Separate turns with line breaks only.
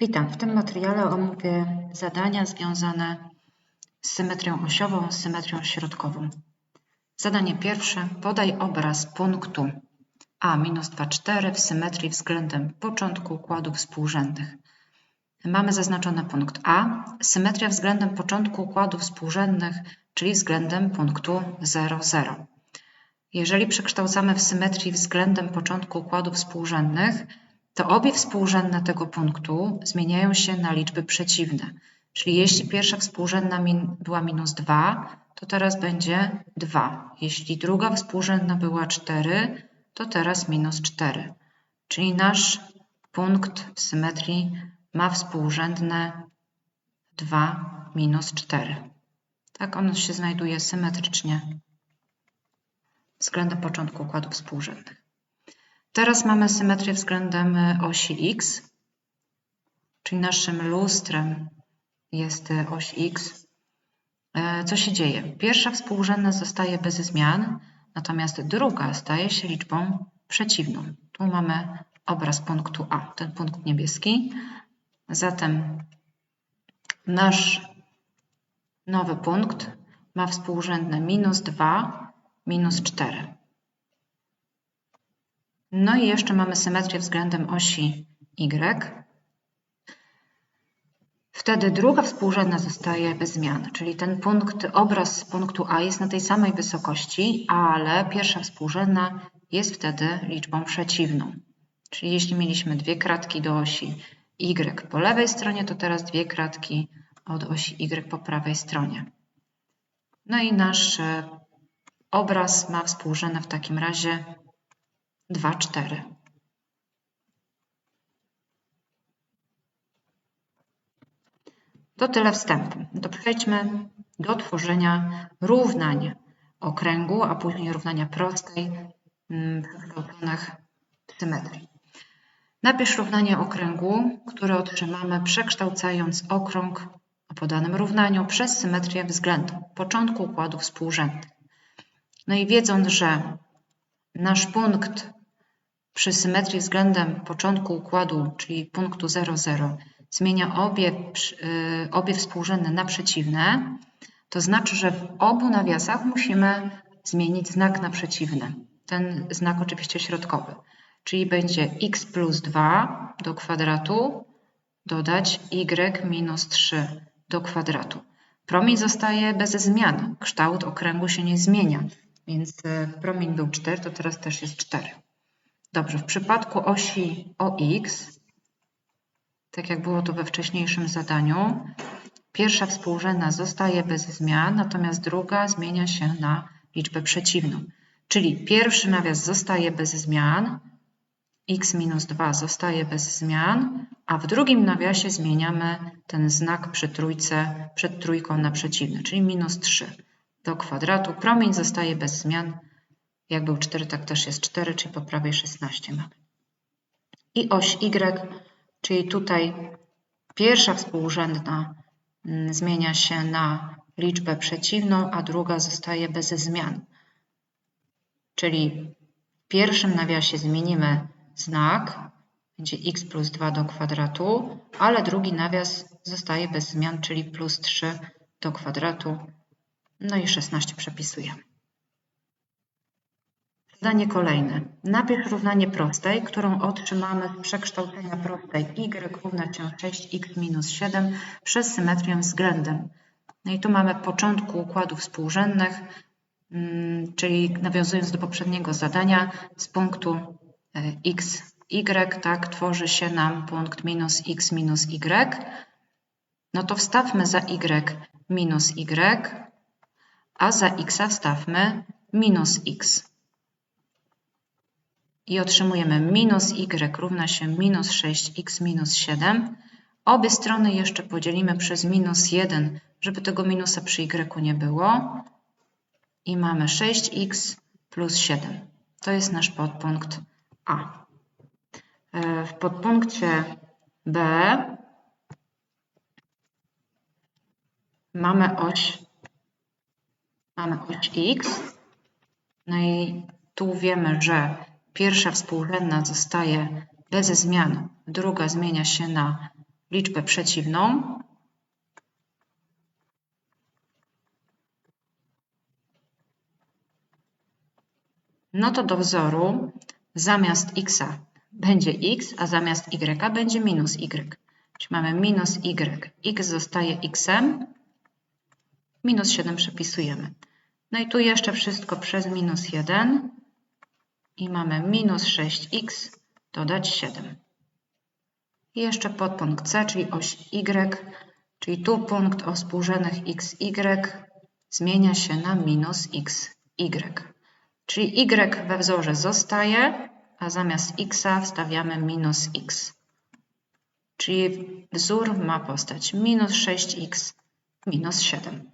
Witam. W tym materiale omówię zadania związane z symetrią osiową, z symetrią środkową. Zadanie pierwsze. Podaj obraz punktu A minus 2, 4 w symetrii względem początku układów współrzędnych. Mamy zaznaczony punkt A. Symetria względem początku układów współrzędnych, czyli względem punktu 0, 0. Jeżeli przekształcamy w symetrii względem początku układów współrzędnych, to obie współrzędne tego punktu zmieniają się na liczby przeciwne. Czyli jeśli pierwsza współrzędna min była minus 2, to teraz będzie 2. Jeśli druga współrzędna była 4, to teraz minus 4. Czyli nasz punkt w symetrii ma współrzędne 2 minus 4. Tak on się znajduje symetrycznie względem początku układów współrzędnych. Teraz mamy symetrię względem osi x, czyli naszym lustrem jest oś x. E, co się dzieje? Pierwsza współrzędna zostaje bez zmian, natomiast druga staje się liczbą przeciwną. Tu mamy obraz punktu A, ten punkt niebieski. Zatem nasz nowy punkt ma współrzędne minus 2, minus 4. No i jeszcze mamy symetrię względem osi Y. Wtedy druga współrzędna zostaje bez zmian, czyli ten punkt, obraz punktu A jest na tej samej wysokości, ale pierwsza współrzędna jest wtedy liczbą przeciwną. Czyli jeśli mieliśmy dwie kratki do osi Y po lewej stronie, to teraz dwie kratki od osi Y po prawej stronie. No i nasz e, obraz ma współrzędne w takim razie 2, 4. To tyle wstępu. To przejdźmy do tworzenia równań okręgu, a później równania prostej mm, przekształconych w symetrii. Napisz równanie okręgu, które otrzymamy przekształcając okrąg o podanym równaniu przez symetrię względu początku układu współrzędnych. No i wiedząc, że nasz punkt przy symetrii względem początku układu, czyli punktu 00, zmienia obie, y, obie współrzędne na przeciwne, to znaczy, że w obu nawiasach musimy zmienić znak na przeciwny. Ten znak oczywiście środkowy. Czyli będzie x plus 2 do kwadratu dodać y minus 3 do kwadratu. Promień zostaje bez zmian. Kształt okręgu się nie zmienia. Więc y, promień był 4, to teraz też jest 4. Dobrze, w przypadku osi OX, tak jak było to we wcześniejszym zadaniu, pierwsza współrzędna zostaje bez zmian, natomiast druga zmienia się na liczbę przeciwną. Czyli pierwszy nawias zostaje bez zmian, x minus 2 zostaje bez zmian, a w drugim nawiasie zmieniamy ten znak przy trójce, przed trójką na przeciwny, czyli minus 3 do kwadratu. Promień zostaje bez zmian, jak był 4, tak też jest 4, czyli po prawej 16 mamy. I oś Y, czyli tutaj pierwsza współrzędna mm, zmienia się na liczbę przeciwną, a druga zostaje bez zmian. Czyli w pierwszym nawiasie zmienimy znak, będzie x plus 2 do kwadratu, ale drugi nawias zostaje bez zmian, czyli plus 3 do kwadratu. No i 16 przepisujemy. Zadanie kolejne. Napisz równanie prostej, którą otrzymamy z przekształcenia prostej y równa się 6x minus 7 przez symetrię względem. No i tu mamy początku układów współrzędnych, mm, czyli nawiązując do poprzedniego zadania, z punktu e, x, y, tak, tworzy się nam punkt minus x minus y. No to wstawmy za y minus y, a za x wstawmy minus x i otrzymujemy minus y równa się minus 6x minus 7. Obie strony jeszcze podzielimy przez minus 1, żeby tego minusa przy y nie było. I mamy 6x plus 7. To jest nasz podpunkt A. E, w podpunkcie B mamy oś, mamy oś x. No i tu wiemy, że Pierwsza współrzędna zostaje bez zmian, druga zmienia się na liczbę przeciwną, no to do wzoru zamiast x będzie x, a zamiast y będzie minus y. Czyli mamy minus y, x zostaje x, minus 7 przepisujemy. No i tu jeszcze wszystko przez minus 1 i mamy minus 6x dodać 7. I jeszcze podpunkt C, czyli oś y, czyli tu punkt o współrzędnych x, y zmienia się na minus x, y. Czyli y we wzorze zostaje, a zamiast x wstawiamy minus x. Czyli wzór ma postać minus 6x minus 7.